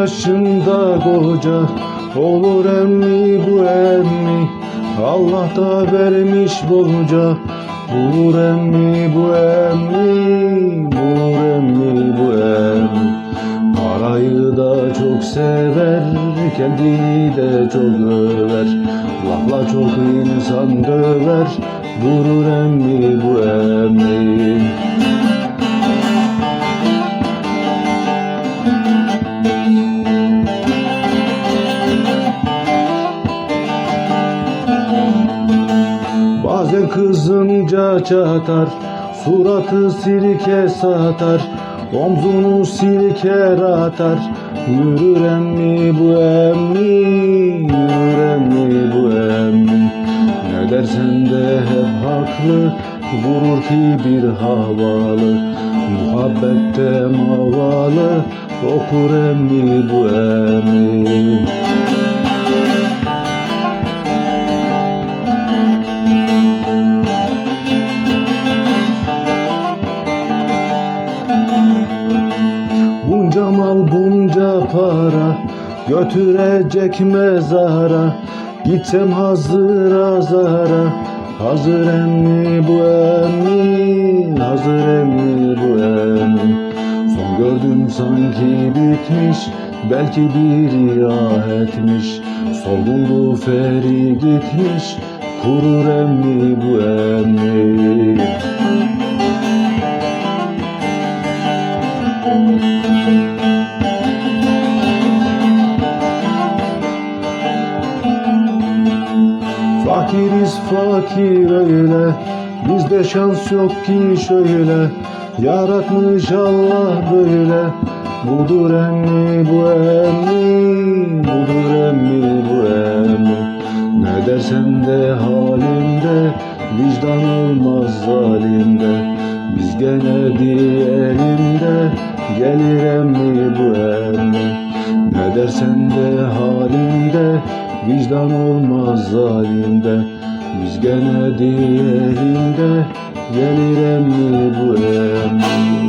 yaşında koca Olur emmi bu emmi. Allah da vermiş bolca Bulur emmi bu emmi Bulur emmi bu emmi. Parayı da çok sever Kendini de çok över. Lafla çok insan döver Durur emmi bu emmi kızınca çatar Suratı sirke satar Omzunu silker atar. Yürür emmi bu emmi Yürür emmi bu emmi? Ne dersen de hep haklı Vurur ki bir havalı. Muhabbette mavalı Okur emmi bu emmi Bunca mal bunca para Götürecek mezara. Gitsem hazır azara Hazır emmi bu emmi Hazır emmi bu emmi. Son gördüm sanki bitmiş Belki bir ah etmiş. Sorgulu feri gitmiş Kurur emmi bu emmi Fakiriz fakir öyle. Bizde şans yok ki şöyle. Yaratmış Allah böyle. Budur emmi bu emmi. Budur emmi bu emmi. Ne dersen de halimde Vicdan olmaz zalimde. Biz gene diyelimde Gelir emmi bu emmi. Ne dersen de halimde Vicdan olmaz zalimde. Biz gene diyelimde Gelir emmi bu emmi